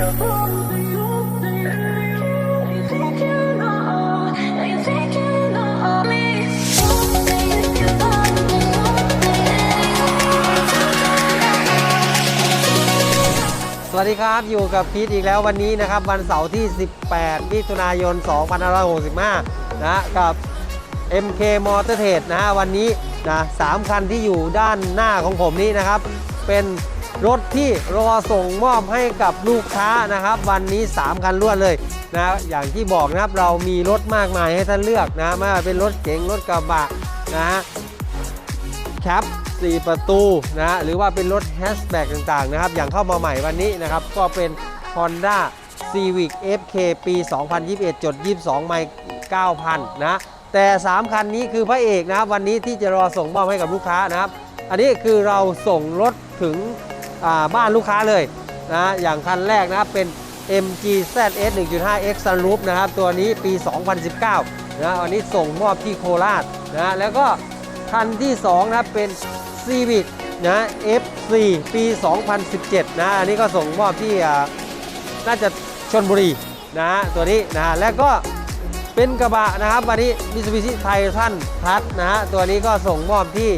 สวัสดีครับอยู่กับพีทอีกแล้ววันนี้นะครับ วันเสาร์ที่ 18 มิถุนายน 2565 นะกับ MK Motor Trade นะฮะวันนี้นะสามคันที่อยู่ด้านหน้าของผมนี้นะครับ เป็น รถที่รอส่งมอบให้กับลูกค้านะครับ วันนี้ 3 คันรวดเลยนะอย่างที่บอกนะครับเรามีรถมากมายให้ท่านเลือกนะไม่ว่าเป็นรถเก๋งรถกระบะนะฮะแคป4 ประตูนะหรือว่าเป็นรถแฮชแบ็กต่างๆนะครับ อย่างเข้ามาใหม่วันนี้นะครับ ก็เป็น Honda Civic FK ปี 2021จด22 ไมล์9,000 นะ แต่ 3 คันนี้คือพระเอกนะครับ วันนี้ที่จะรอส่งมอบให้กับลูกค้านะครับ อันนี้คือเราส่งรถถึง บ้านลูกค้าเลยนะอย่างคันแรกนะครับเป็น MG ZS 1.5 X Sunroof นะครับ ตัวนี้ปี 2019 นะวันนี้ส่งมอบที่โคราชนะแล้วก็คันที่2นะครับเป็น Civic นะ F4 ปี 2017 นะอันนี้ก็ส่งมอบที่น่าจะชนบุรีนะตัวนี้นะแล้วก็เป็นกระบะนะครับวันนี้ Mitsubishi Titan Plus นะฮะตัวนี้ก็ส่งมอบที่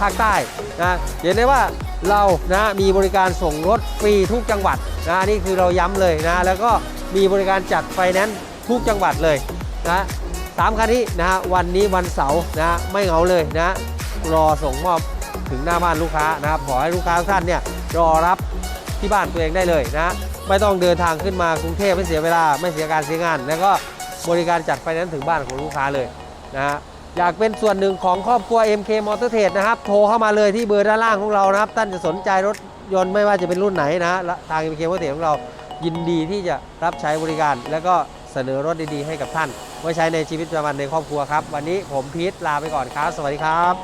ภาคใต้นะเห็นได้ว่า เรานะมีบริการส่งรถฟรีทุกจังหวัดนะนี่คือเราย้ำเลยนะแล้วก็มีบริการจัดไฟแนนซ์ทุกจังหวัดเลยนะสามคันนี้นะฮะวันนี้วันเสาร์นะไม่เหงาเลยนะรอส่งมอบถึงหน้าบ้านลูกค้านะครับขอให้ลูกค้าทุกท่านเนี่ยรอรับที่บ้านตัวเองได้เลยนะฮะไม่ต้องเดินทางขึ้นมากรุงเทพไม่เสียเวลาไม่เสียการเสียงาน แล้วก็บริการจัดไฟแนนซ์ถึงบ้านของลูกค้าเลยนะฮะ อยากเป็นส่วนหนึ่งของครอบครัว MK Motor Trade นะครับ โทรเข้ามาเลยที่เบอร์ด้านล่างของเรานะครับ ท่านจะสนใจรถยนต์ไม่ว่าจะเป็นรุ่นไหนนะทาง MK Motor Trade ของเรายินดีที่จะรับใช้บริการ แล้วก็เสนอรถดีๆให้กับท่านไว้ใช้ในชีวิตประจำวันในครอบครัวครับ วันนี้ผมพีทลาไปก่อนครับ สวัสดีครับ